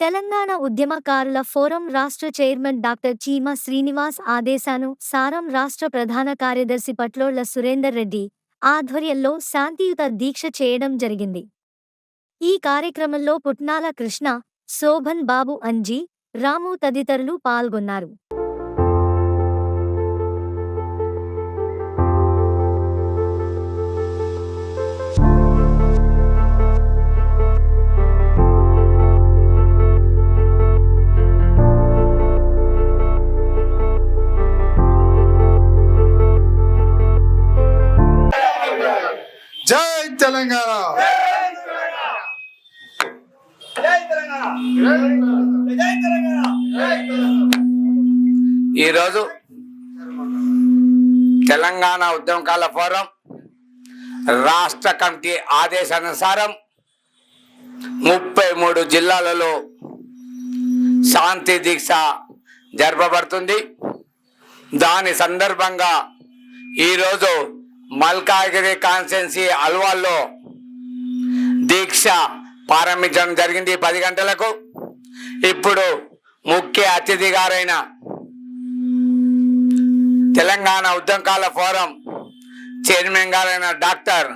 తెలంగాణ ఉద్యమకారుల ఫోరం రాష్ట్ర chairman doctor చీమ శ్రీనివాస్ ఆదేశాను సారం రాష్ట్ర ప్రధాన కార్యదర్శి పట్లోళ్ళ సురేందర్ రెడ్డి ఆధ్వర్యంలో శాంతియుత దీక్ష చేయడం జరిగింది. ఈ కార్యక్రమంలో పుట్నాల కృష్ణ శోభన్ బాబు అంజీ రాము తదితరులు పాల్గొన్నారు. తెలంగాణ. జై తెలంగాణ. జై తెలంగాణ. ఈరోజు తెలంగాణ ఉద్యమకాల ఫోరం రాష్ట్ర కమిటీ ఆదేశానుసారం ముప్పై మూడు జిల్లాలలో శాంతి దీక్ష జరపబడుతుంది. దాని సందర్భంగా ఈరోజు మల్కాగిరి కాన్స్టెన్సీ అల్వాల్లో దీక్ష ప్రారంభించడం జరిగింది పది గంటలకు. ఇప్పుడు ముఖ్య అతిథి గారైన తెలంగాణ ఉద్యమకాల ఫోరం చైర్మన్ గారైన డాక్టర్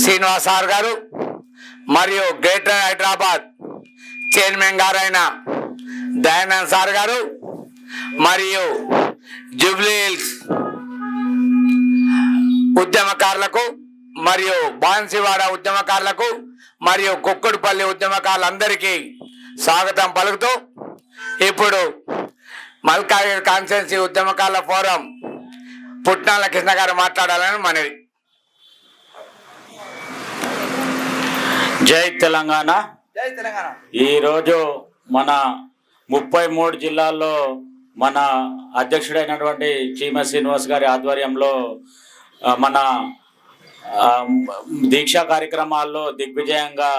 శ్రీనివాస్ గారు మరియు గ్రేటర్ హైదరాబాద్ చైర్మన్ గారైన దయానంద్ సార్ గారు మరియు జూబ్లీ హిల్స్ ఉద్యమకారులకు మరియు బాన్సివాడ ఉద్యమకారులకు మరియు కుక్కుడుపల్లి ఉద్యమకారులందరికీ స్వాగతం పలుకుతూ ఇప్పుడు మల్కాగిరి కాన్స్టెన్సీ ఉద్యమకారుల ఫోరం పుట్నాల కృష్ణ గారు మాట్లాడాలని మనవి. జై తెలంగాణ. జై తెలంగాణ. ఈరోజు మన ముప్పై మూడు జిల్లాల్లో మన అధ్యక్షుడైనటువంటి చీమ శ్రీనివాస్ గారి ఆధ్వర్యంలో మన దీక్షా కార్యక్రమాల్లో దిగ్విజయంగా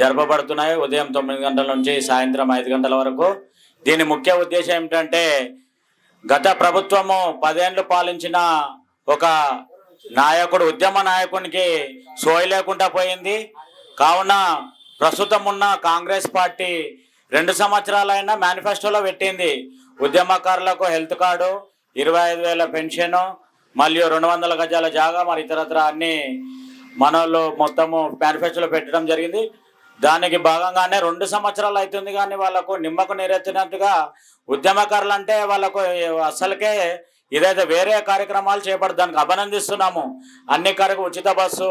జరపబడుతున్నాయి. ఉదయం తొమ్మిది గంటల నుంచి సాయంత్రం ఐదు గంటల వరకు. దీని ముఖ్య ఉద్దేశం ఏమిటంటే గత ప్రభుత్వము పదేండ్లు పాలించిన ఒక నాయకుడు ఉద్యమ నాయకునికి సోయి లేకుండా పోయింది. కావున ప్రస్తుతం ఉన్న కాంగ్రెస్ పార్టీ రెండు సంవత్సరాలైనా మేనిఫెస్టోలో పెట్టింది. ఉద్యమకారులకు హెల్త్ కార్డు ఇరవై ఐదు వేల పెన్షన్ మళ్ళీ రెండు వందల గజాల జాగా మరి ఇతరత్ర అన్ని మనోళ్ళు మొత్తము మేనిఫెస్టోలో పెట్టడం జరిగింది. దానికి భాగంగానే రెండు సంవత్సరాలు అవుతుంది కానీ వాళ్ళకు నిమ్మకు నీరెత్తినట్టుగా ఉద్యమకారులు అంటే వాళ్ళకు అసలుకే ఇదైతే వేరే కార్యక్రమాలు చేపడదు. దానికి అభినందిస్తున్నాము. అన్ని కరకు ఉచిత బస్సు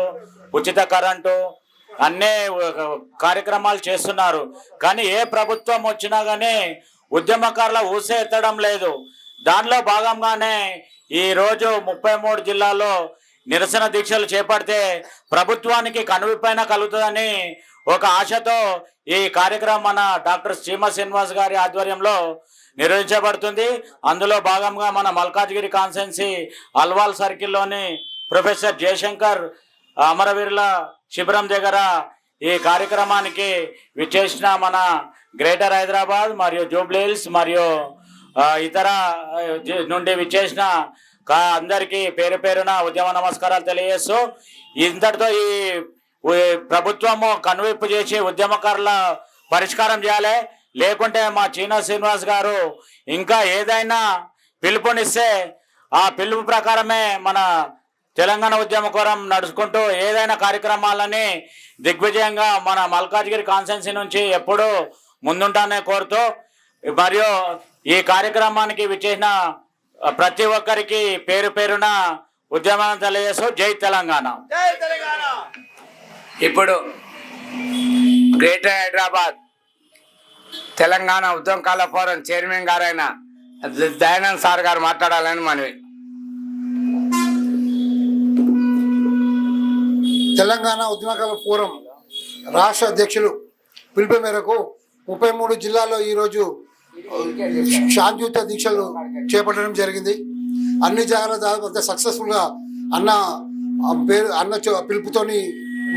ఉచిత కరెంటు అన్ని కార్యక్రమాలు చేస్తున్నారు. కానీ ఏ ప్రభుత్వం వచ్చినా కానీ ఉద్యమకారుల ఊసే ఎత్తడం లేదు. దానిలో భాగంగానే ఈ రోజు ముప్పై మూడు జిల్లాల్లో నిరసన దీక్షలు చేపడితే ప్రభుత్వానికి కనువిపైన కలుగుతుందని ఒక ఆశతో ఈ కార్యక్రమం మన డాక్టర్ శ్రీమ శ్రీనివాస్ గారి ఆధ్వర్యంలో నిర్వహించబడుతుంది. అందులో భాగంగా మన మల్కాజ్గిరి కాన్సెన్సీ అల్వాల్ సర్కిల్లోని ప్రొఫెసర్ జయశంకర్ అమరవీరుల శిబిరం దగ్గర ఈ కార్యక్రమానికి విచ్చేసిన మన గ్రేటర్ హైదరాబాద్ మరియు జూబ్లీహిల్స్ మరియు ఇతర నుండి విచ్చేసిన అందరికీ పేరు పేరున ఉద్యమ నమస్కారాలు తెలియజేస్తూ ఇంతటితో ఈ ప్రభుత్వము కనువిప్పు చేసి ఉద్యమకారుల పరిష్కారం చేయాలి. లేకుంటే మా చీనా శ్రీనివాస్ గారు ఇంకా ఏదైనా పిలుపునిస్తే ఆ పిలుపు ప్రకారమే మన తెలంగాణ ఉద్యమ కోరం నడుచుకుంటూ ఏదైనా కార్యక్రమాలని దిగ్విజయంగా మన మల్కాజ్గిరి కాన్సెన్సీ నుంచి ఎప్పుడూ ముందుంటానే కోరుతూ మరియు ఈ కార్యక్రమానికి విచ్చేసిన ప్రతి ఒక్కరికి పేరు పేరున ఉద్యమం తెలియజేస్తూ జై తెలంగాణ. జై తెలంగాణ! ఇప్పుడు గ్రేటర్ హైదరాబాద్ తెలంగాణ ఉద్యమకాల ఫోరం చైర్మన్ గారైన దయానంద్ సార్ గారు మాట్లాడాలని మనవి. తెలంగాణ ఉద్యమకాల ఫోరం రాష్ట్ర అధ్యక్షులు పిలుపు మేరకు ముప్పై మూడు జిల్లాల్లో ఈరోజు శాంతియుత దీక్షలు చేపట్టడం జరిగింది. అన్ని జాగాల దాదాపు సక్సెస్ఫుల్గా అన్న పేరు అన్న పిలుపుతోని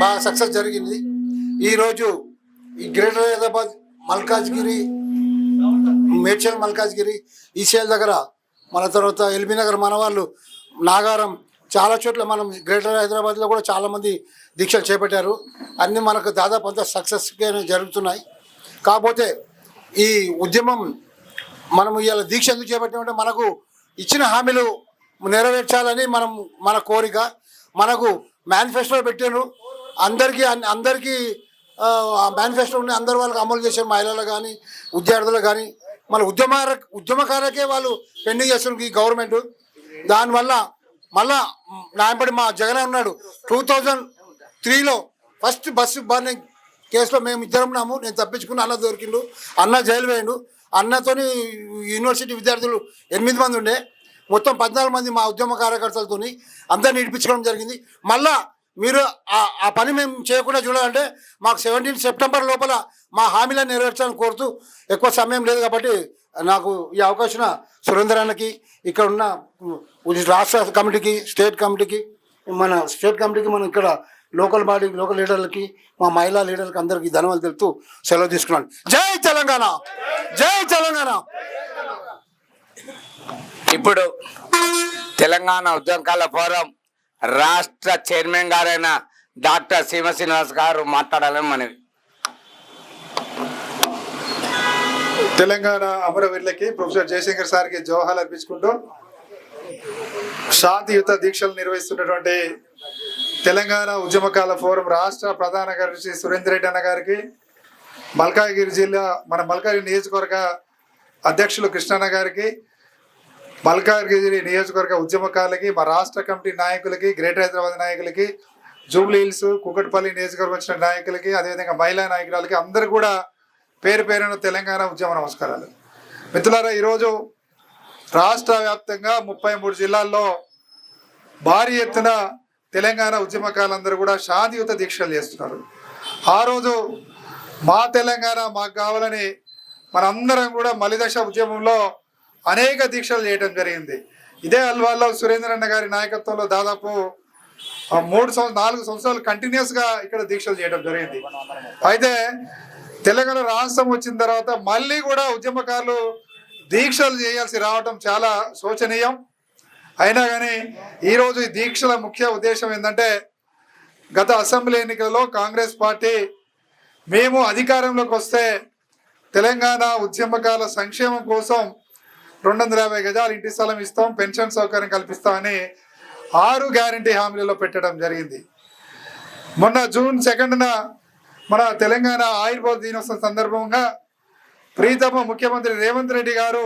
బాగా సక్సెస్ జరిగింది. ఈరోజు ఈ గ్రేటర్ హైదరాబాద్ మల్కాజ్గిరి మేడ్చల్ మల్కాజ్గిరి ఈసీఎల్ దగ్గర మన తర్వాత ఎల్బీ నగర్ మన వాళ్ళు నాగారం చాలా చోట్ల మనం గ్రేటర్ హైదరాబాద్లో కూడా చాలామంది దీక్షలు చేపట్టారు. అన్నీ మనకు దాదాపు అంతా సక్సెస్గా జరుగుతున్నాయి. కాకపోతే ఈ ఉద్యమం మనం ఇవాళ దీక్ష ఎందుకు చేపట్టామంటే మనకు ఇచ్చిన హామీలు నెరవేర్చాలని మనం మన కోరిక మనకు మేనిఫెస్టో పెట్టారు అందరికీ అన్- అందరికీ ఆ మేనిఫెస్టోని అందరు వాళ్ళకి అమలు చేశారు మహిళలు కానీ విద్యార్థులు కానీ మన ఉద్యమ ఉద్యమకారకే వాళ్ళు పెండింగ్ చేస్తున్నారు ఈ గవర్నమెంట్. దానివల్ల మళ్ళా నాయపడి మా జగన్ ఉన్నాడు టూ థౌజండ్ త్రీలో ఫస్ట్ బస్సు బర్నింగ్ కేసులో మేము ఇద్దరున్నాము నేను తప్పించుకుని అన్న దొరికిండు. అన్న జైలు వేయండు అన్నతోని యూనివర్సిటీ విద్యార్థులు ఎనిమిది మంది ఉండే. మొత్తం పద్నాలుగు మంది మా ఉద్యమ కార్యకర్తలతోని అందరిని ఇడిపించుకోవడం జరిగింది. మళ్ళా మీరు ఆ- ఆ పని మేము చేయకుండా చూడాలంటే మాకు సెవెంటీన్ సెప్టెంబర్ లోపల మా హామీలను నెరవేర్చాలని కోరుతూ ఎక్కువ సమయం లేదు కాబట్టి నాకు ఈ అవకాశం సురేంద్రానికి ఇక్కడ ఉన్న రాష్ట్ర కమిటీకి స్టేట్ కమిటీకి మన స్టేట్ కమిటీకి మనం ఇక్కడ లోకల్ బాడీ లోకల్ లీడర్లకి మా మహిళా లీడర్లకి అందరికీ ధన్యవాదాలు తెలుపుతూ సెలవు తీసుకున్నాను. జై తెలంగాణ! జై తెలంగాణ! ఇప్పుడు తెలంగాణ ఉద్యమకాల ఫోరం రాష్ట్ర చైర్మన్ గారైన డాక్టర్ సీమ శ్రీనివాస్ గారు మాట్లాడాలని మనవి. తెలంగాణ అమరవీరులకి ప్రొఫెసర్ జయశంకర్ సార్కి జోహాలు అర్పించుకుంటూ శాంతియుత దీక్షలు నిర్వహిస్తున్నటువంటి తెలంగాణ ఉద్యమకాల ఫోరం రాష్ట్ర ప్రధాన కార్యదర్శి సురేందర్ రెడ్డి అన్న గారికి మల్కాగిరి జిల్లా మన మల్కాగిరి నియోజకవర్గ అధ్యక్షులు కృష్ణన్న గారికి మల్కాగిరి నియోజకవర్గ ఉద్యమకారులకి మా రాష్ట్ర కమిటీ నాయకులకి గ్రేటర్ హైదరాబాద్ నాయకులకి జూబ్లీ హిల్స్ కుకట్పల్లి నియోజకవర్గం వచ్చిన నాయకులకి అదేవిధంగా మహిళా నాయకురాలకి అందరు కూడా పేరు పేరున తెలంగాణ ఉద్యమ నమస్కారాలు. మిత్రులారా ఈరోజు రాష్ట్ర వ్యాప్తంగా ముప్పై మూడు జిల్లాల్లో భారీ ఎత్తున తెలంగాణ ఉద్యమకాలందరూ కూడా శాంతియుత దీక్షలు చేస్తున్నారు. ఆ రోజు మా తెలంగాణ మాకు కావాలని మనందరం కూడా మలిదశ ఉద్యమంలో అనేక దీక్షలు చేయడం జరిగింది. ఇదే అల్వాల్లో సురేంద్ర అన్న గారి నాయకత్వంలో దాదాపు మూడు సంవత్సరాలు నాలుగు సంవత్సరాలు కంటిన్యూస్గా ఇక్కడ దీక్షలు చేయడం జరిగింది. అయితే తెలంగాణ రాష్ట్రం వచ్చిన తర్వాత మళ్ళీ కూడా ఉద్యమకారులు దీక్షలు చేయాల్సి రావటం చాలా శోచనీయం. అయినా కానీ ఈరోజు ఈ దీక్షల ముఖ్య ఉద్దేశం ఏంటంటే గత అసెంబ్లీ ఎన్నికలలో కాంగ్రెస్ పార్టీ మేము అధికారంలోకి వస్తే తెలంగాణ ఉద్యమకాల సంక్షేమం కోసం రెండు వందల యాభై గజాలు ఇంటి స్థలం ఇస్తాం పెన్షన్ సౌకర్యం కల్పిస్తామని ఆరు గ్యారంటీ హామీలలో పెట్టడం జరిగింది. మొన్న జూన్ సెకండ్న మన తెలంగాణ ఆయుర్వేద దినోత్సవం సందర్భంగా ప్రీతమ ముఖ్యమంత్రి రేవంత్ రెడ్డి గారు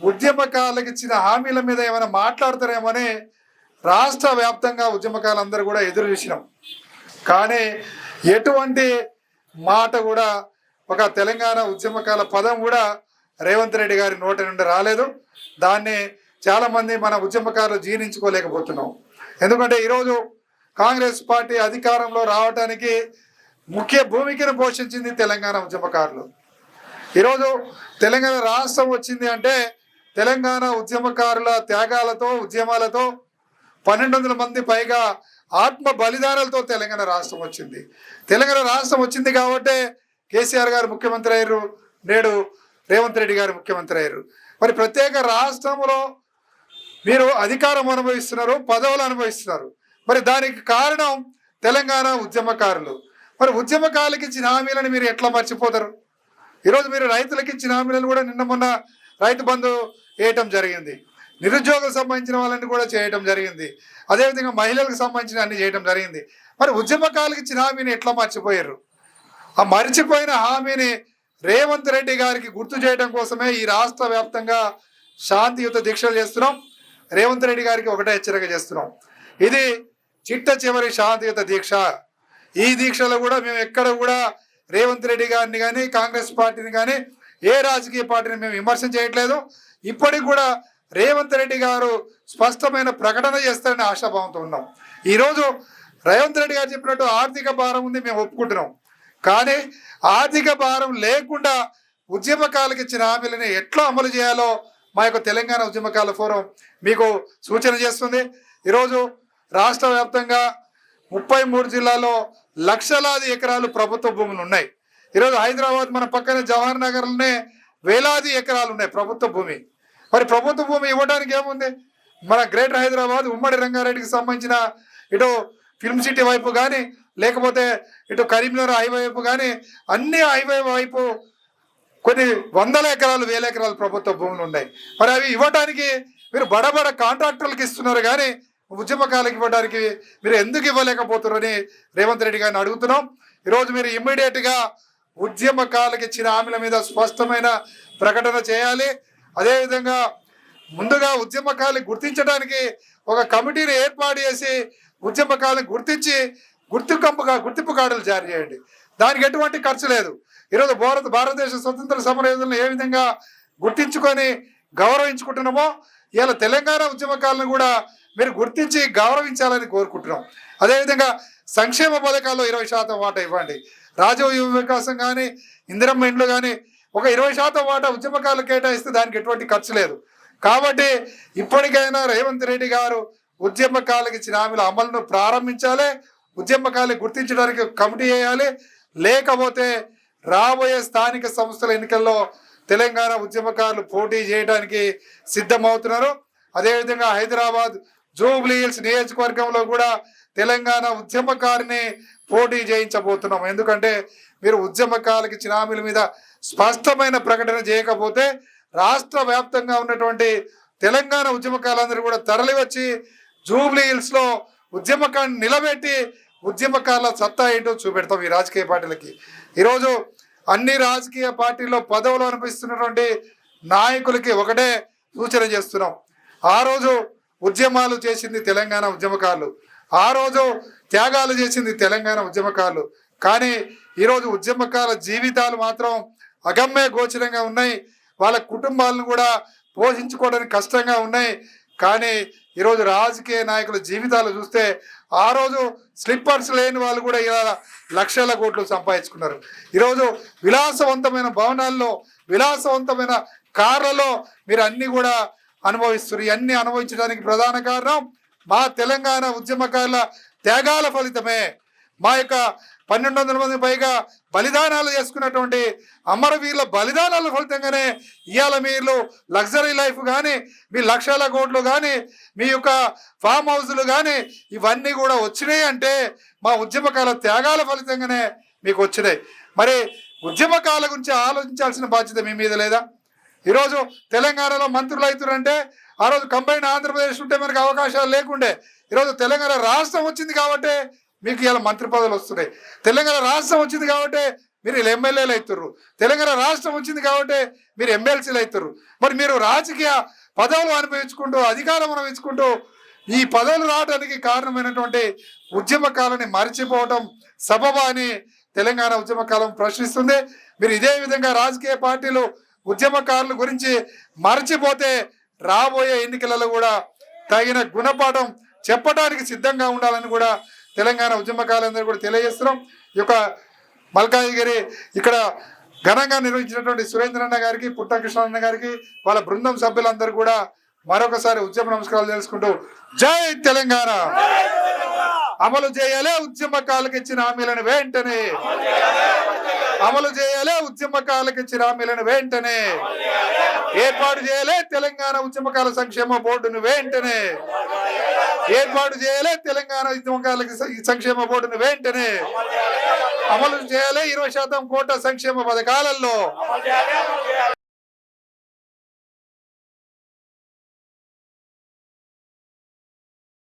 ఉద్యమకారులకు ఇచ్చిన హామీల మీద ఏమైనా మాట్లాడతారేమోని రాష్ట్ర వ్యాప్తంగా ఉద్యమకారులందరూ కూడా ఎదురు చూసినాం. కానీ ఎటువంటి మాట కూడా ఒక తెలంగాణ ఉద్యమకాల పదం కూడా రేవంత్ రెడ్డి గారి నోటి నుండి రాలేదు. దాన్ని చాలామంది మన ఉద్యమకారులు జీర్ణించుకోలేకపోతున్నాం. ఎందుకంటే ఈరోజు కాంగ్రెస్ పార్టీ అధికారంలో రావడానికి ముఖ్య భూమికను పోషించింది తెలంగాణ ఉద్యమకారులు. ఈరోజు తెలంగాణ రాష్ట్రం వచ్చింది అంటే తెలంగాణ ఉద్యమకారుల త్యాగాలతో ఉద్యమాలతో పన్నెండు వందల మంది పైగా ఆత్మ బలిదానాలతో తెలంగాణ రాష్ట్రం వచ్చింది. తెలంగాణ రాష్ట్రం వచ్చింది కాబట్టే కేసీఆర్ గారు ముఖ్యమంత్రి అయ్యారు నేడు రేవంత్ రెడ్డి గారు ముఖ్యమంత్రి అయ్యారు. మరి ప్రత్యేక రాష్ట్రంలో మీరు అధికారం అనుభవిస్తున్నారు పదవులు అనుభవిస్తున్నారు. మరి దానికి కారణం తెలంగాణ ఉద్యమకారులు. మరి ఉద్యమకారులకి ఇచ్చిన హామీలను మీరు ఎట్లా మర్చిపోతారు? ఈరోజు మీరు రైతులకు ఇచ్చిన హామీలను కూడా నిన్న మొన్న రైతు బంధు వేయటం జరిగింది. నిరుద్యోగులకు సంబంధించిన వాళ్ళని కూడా చేయటం జరిగింది. అదేవిధంగా మహిళలకు సంబంధించిన అన్ని చేయటం జరిగింది. మరి ఉద్యమకాలకు ఇచ్చిన హామీని ఎట్లా మర్చిపోయారు? ఆ మర్చిపోయిన హామీని రేవంత్ రెడ్డి గారికి గుర్తు చేయడం కోసమే ఈ రాష్ట్ర వ్యాప్తంగా శాంతియుత దీక్షలు చేస్తున్నాం. రేవంత్ రెడ్డి గారికి ఒకటే హెచ్చరిక చేస్తున్నాం. ఇది చిట్ట చివరి శాంతియుత దీక్ష. ఈ దీక్షలో కూడా మేము ఎక్కడ కూడా రేవంత్ రెడ్డి గారిని కానీ కాంగ్రెస్ పార్టీని కానీ ఏ రాజకీయ పార్టీని మేము విమర్శ చేయట్లేదు. ఇప్పటికి కూడా రేవంత్ రెడ్డి గారు స్పష్టమైన ప్రకటన చేస్తారని ఆశాభావంతో ఉన్నాం. ఈరోజు రేవంత్ రెడ్డి గారు చెప్పినట్టు ఆర్థిక భారం ఉంది మేము ఒప్పుకుంటున్నాం. కానీ ఆర్థిక భారం లేకుండా ఉద్యమకాలకు ఇచ్చిన హామీలని ఎట్లా అమలు చేయాలో మా యొక్క తెలంగాణ ఉద్యమకాల ఫోరం మీకు సూచన చేస్తుంది. ఈరోజు రాష్ట్ర వ్యాప్తంగా ముప్పై మూడు జిల్లాలో లక్షలాది ఎకరాలు ప్రభుత్వ భూములు ఉన్నాయి. ఈరోజు హైదరాబాద్ మన పక్కన జవహర్ నగర్లోనే వేలాది ఎకరాలు ఉన్నాయి ప్రభుత్వ భూమి. మరి ప్రభుత్వ భూమి ఇవ్వడానికి ఏముంది? మన గ్రేటర్ హైదరాబాద్ ఉమ్మడి రంగారెడ్డికి సంబంధించిన ఇటు ఫిల్మ్ సిటీ వైపు కానీ లేకపోతే ఇటు కరీంనగర్ హైవే వైపు కానీ అన్ని హైవే వైపు కొన్ని వందల ఎకరాలు వేల ఎకరాలు ప్రభుత్వ భూములు ఉన్నాయి. మరి అవి ఇవ్వడానికి మీరు బడబడ కాంట్రాక్టర్లకు ఇస్తున్నారు కానీ ఉద్యమకాలకు ఇవ్వడానికి మీరు ఎందుకు ఇవ్వలేకపోతున్నారని రేవంత్ రెడ్డి గారిని అడుగుతున్నాం. ఈరోజు మీరు ఇమ్మీడియట్గా ఉద్యమకాలకు ఇచ్చిన హామీల మీద స్పష్టమైన ప్రకటన చేయాలి. అదేవిధంగా ముందుగా ఉద్యమకాలు గుర్తించడానికి ఒక కమిటీని ఏర్పాటు చేసి ఉద్యమకాలను గుర్తించి గుర్తింపుగా గుర్తింపు కార్డులు జారీ చేయండి. దానికి ఎటువంటి ఖర్చు లేదు. ఈరోజు భారత భారతదేశ స్వతంత్ర సమరయోధులను ఏ విధంగా గుర్తించుకొని గౌరవించుకుంటున్నామో ఇలా తెలంగాణ ఉద్యమకాలను కూడా మీరు గుర్తించి గౌరవించాలని కోరుకుంటున్నాం. అదేవిధంగా సంక్షేమ పథకాల్లో ఇరవై శాతం వాటా ఇవ్వండి. రాజీవ్ యువ వికాసం కానీ ఇందిరమ్మ ఇండ్లు కానీ ఒక ఇరవై శాతం వాటా ఉద్యమకాలు కేటాయిస్తే దానికి ఎటువంటి ఖర్చు లేదు. కాబట్టి ఇప్పటికైనా రేవంత్ రెడ్డి గారు ఉద్యమకాలకు ఇచ్చిన హామీల అమలును ప్రారంభించాలి ఉద్యమకాలు గుర్తించడానికి కమిటీ వేయాలి. లేకపోతే రాబోయే స్థానిక సంస్థల ఎన్నికల్లో తెలంగాణ ఉద్యమకారులు పోటీ చేయడానికి సిద్ధమవుతున్నారు. అదేవిధంగా హైదరాబాద్ జూబ్లీ హిల్స్ నియోజకవర్గంలో కూడా తెలంగాణ ఉద్యమకారిని పోటీ చేయించబోతున్నాం. ఎందుకంటే మీరు ఉద్యమకాలకి చినామీల మీద స్పష్టమైన ప్రకటన చేయకపోతే రాష్ట్ర వ్యాప్తంగా ఉన్నటువంటి తెలంగాణ ఉద్యమకాలందరూ కూడా తరలివచ్చి జూబ్లీ హిల్స్లో ఉద్యమకాన్ని నిలబెట్టి ఉద్యమకాల సత్తా ఏంటో చూపెడతాం ఈ రాజకీయ పార్టీలకి. ఈరోజు అన్ని రాజకీయ పార్టీల్లో పదవులు అనిపిస్తున్నటువంటి నాయకులకి ఒకటే సూచన చేస్తున్నాం. ఆ రోజు ఉద్యమాలు చేసింది తెలంగాణ ఉద్యమకారులు. ఆ రోజు త్యాగాలు చేసింది తెలంగాణ ఉద్యమకారులు. కానీ ఈరోజు ఉద్యమకాల జీవితాలు మాత్రం అగమ్య గోచరంగా ఉన్నాయి. వాళ్ళ కుటుంబాలను కూడా పోషించుకోవడానికి కష్టంగా ఉన్నాయి. కానీ ఈరోజు రాజకీయ నాయకుల జీవితాలు చూస్తే ఆ రోజు స్లిప్పర్స్ లేని వాళ్ళు కూడా ఇలా లక్షల కోట్లు సంపాదించుకున్నారు. ఈరోజు విలాసవంతమైన భవనాల్లో విలాసవంతమైన కార్లలో మీరు అన్ని కూడా అనుభవిస్తున్నారు. ఇవన్నీ అనుభవించడానికి ప్రధాన కారణం మా తెలంగాణ ఉద్యమకారుల త్యాగాల ఫలితమే. మా యొక్క పన్నెండు వందల మంది పైగా బలిదానాలు చేసుకున్నటువంటి అమరవీరుల బలిదానాల ఫలితంగానే ఇవాళ మీరు లగ్జరీ లైఫ్ కానీ మీ లక్షల కోట్లు కానీ మీ యొక్క ఫామ్ హౌస్లు కానీ ఇవన్నీ కూడా వచ్చినాయి అంటే మా ఉద్యమకాల త్యాగాల ఫలితంగానే మీకు వచ్చినాయి. మరి ఉద్యమకాల గురించి ఆలోచించాల్సిన బాధ్యత మీ మీద లేదా? ఈరోజు తెలంగాణలో మంత్రులు అవుతున్నారంటే ఆ రోజు కంబైన్ ఆంధ్రప్రదేశ్ ఉంటే మనకు అవకాశాలు లేకుండే. ఈరోజు తెలంగాణ రాష్ట్రం వచ్చింది కాబట్టి మీకు ఇలా మంత్రి పదవులు వస్తున్నాయి. తెలంగాణ రాష్ట్రం వచ్చింది కాబట్టి మీరు ఎమ్మెల్యేలు అవుతుర్రు. తెలంగాణ రాష్ట్రం వచ్చింది కాబట్టి మీరు ఎమ్మెల్సీలు అవుతుర్రు. మరి మీరు రాజకీయ పదవులు అనుభవించుకుంటూ అధికారం అనుభవించుకుంటూ ఈ పదవులు రావడానికి కారణమైనటువంటి ఉద్యమకాలని మరిచిపోవటం సబబా అని తెలంగాణ ఉద్యమకాలం ప్రశ్నిస్తుంది. మీరు ఇదే విధంగా రాజకీయ పార్టీలు ఉద్యమకారుల గురించి మరచిపోతే రాబోయే ఎన్నికలలో కూడా తగిన గుణపాఠం చెప్పడానికి సిద్ధంగా ఉండాలని కూడా తెలంగాణ ఉద్యమకాలందరూ కూడా తెలియజేస్తున్నాం. ఈ యొక్క మల్కాజిగిరి ఇక్కడ ఘనంగా నిర్వహించినటువంటి సురేంద్రన్న గారికి పుట్టకృష్ణన్న గారికి వాళ్ళ బృందం సభ్యులందరూ కూడా మరొకసారి ఉద్యమ నమస్కారాలు తెలుసుకుంటూ జై తెలంగాణ! అమలు చేయాలి ఉద్యమకాలకు ఇచ్చిన హామీలను వెంటనే! అమలు చేయాలి ఉద్యమకాలకి చిరామీలను వెంటనే. ఏర్పాటు చేయాలి తెలంగాణ ఉద్యమకాల సంక్షేమ బోర్డును వెంటనే. ఏర్పాటు చేయాలి తెలంగాణ ఉద్యమకాలకి సంక్షేమ బోర్డును వెంటనే. అమలు చేయాలి ఇరవై శాతం కోట సంక్షేమ పథకాలలో.